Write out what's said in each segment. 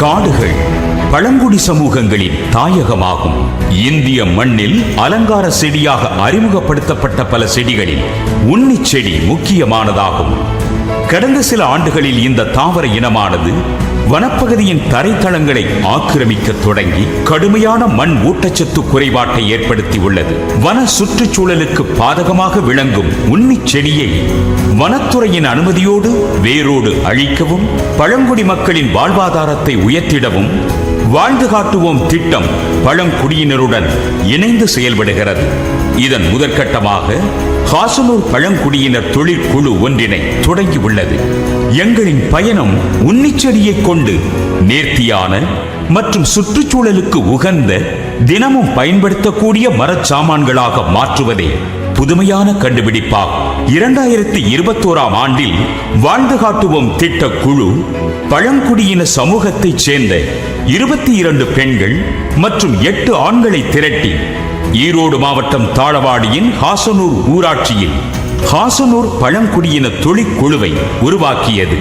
காடுகள் பழங்குடி சமூகங்களின் தாயகமாகும். இந்திய மண்ணில் அலங்கார செடியாக அறிமுகப்படுத்தப்பட்ட பல செடிகளில் உன்னிச்செடி முக்கியமானதாகும். கடந்த சில ஆண்டுகளில் இந்த தாவர இனமானது வனப்பகுதியின் தரைத்தளங்களை ஆக்கிரமிக்க தொடங்கி கடுமையான மண் ஊட்டச்சத்து குறைபாட்டை ஏற்படுத்தி உள்ளது வன சுற்றுச்சூழலுக்கு பாதகமாக விளங்கும் உன்னிச் செடியை வனத்துறையின் அனுமதியோடு வேரோடு அழிக்கவும் பழங்குடி மக்களின் வாழ்வாதாரத்தை உயர்த்திடவும் வாழ்ந்து காட்டுவோம் திட்டம் பழங்குடியினருடன் இணைந்து செயல்படுகிறது. இதன் முதற்கட்டமாக காசனூர் பழங்குடியினர் தொழிற்குழு ஒன்றினை தொடங்கியுள்ளது. எங்களின் பயணம் உன்னிச்செடியை கொண்டு நேர்த்தியான மற்றும் சுற்றுச்சூழலுக்கு உகந்த தினமும் பயன்படுத்தக்கூடிய மரச்சாமான்களாக மாற்றுவதே புதுமையான கண்டுபிடிப்பாகும். இரண்டாயிரத்தி இருபத்தோராம் ஆண்டில் வாழ்ந்து காட்டுவோம் திட்ட குழு பழங்குடியின சமூகத்தைச் சேர்ந்த இருபத்தி இரண்டு பெண்கள் மற்றும் எட்டு ஆண்களை திரட்டி ஈரோடு மாவட்டம் தாழவாடியின் ஹாசனூர் ஊராட்சியில் ஹாசனூர் பழங்குடியின தொழிற்குழுவை உருவாக்கியது.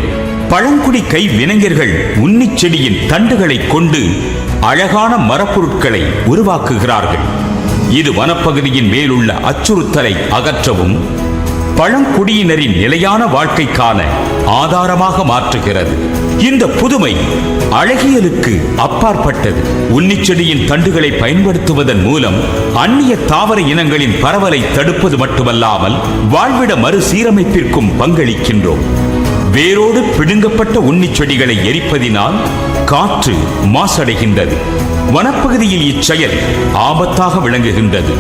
பழங்குடி கை வினைஞர்கள் உன்னிச் செடியின் தண்டுகளை கொண்டு அழகான மரப்பொருட்களை உருவாக்குகிறார்கள். இது வனப்பகுதியின் மேலுள்ள அச்சுறுத்தலை அகற்றவும் பழங்குடியினரின் நிலையான வாழ்க்கைக்கான ஆதாரமாக மாற்றுகிறது. இந்த புதுமை அழகியலுக்கு அப்பாற்பட்டது. உன்னிச்செடியின் தண்டுகளை பயன்படுத்துவதன் மூலம் அந்நிய தாவர இனங்களின் பரவலை தடுப்பது மட்டுமல்லாமல் வாழ்விட மறுசீரமைப்பிற்கும் பங்களிக்கின்றோம். வேரோடு பிடுங்கப்பட்ட உன்னிச் செடிகளை எரிப்பதினால் காற்று மாசடைகின்றது. வனப்பகுதியில் இச்செயல் ஆபத்தாக விளங்குகின்றது.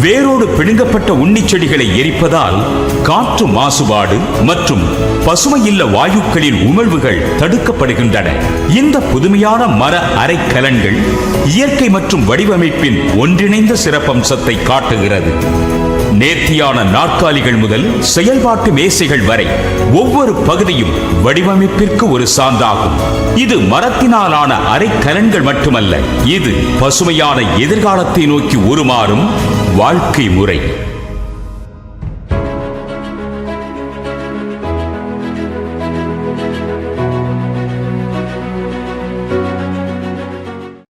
வேரோடு பிடுங்கப்பட்ட உன்னிச் செடிகளை எரிப்பதால் காற்று மாசுபாடு மற்றும் பசுமையில்ல வாயுக்களின் உமிழ்வுகள் தடுக்கப்படுகின்றன. இந்த புதுமையான மர அரைக்கலன்கள் இயற்கை மற்றும் வடிவமைப்பின் ஒன்றிணைந்த சிறப்பம்சத்தை காட்டுகிறது. நேர்த்தியான நாற்காலிகள் முதல் செயல்பாட்டு மேசைகள் வரை ஒவ்வொரு பகுதியும் வடிவமைப்பிற்கு ஒரு சான்றாகும். இது மரத்தினாலான அரைக்கலன்கள் மட்டுமல்ல இது பசுமையான எதிர்காலத்தை நோக்கி உருமாறும் வாழ்க்கை முறை.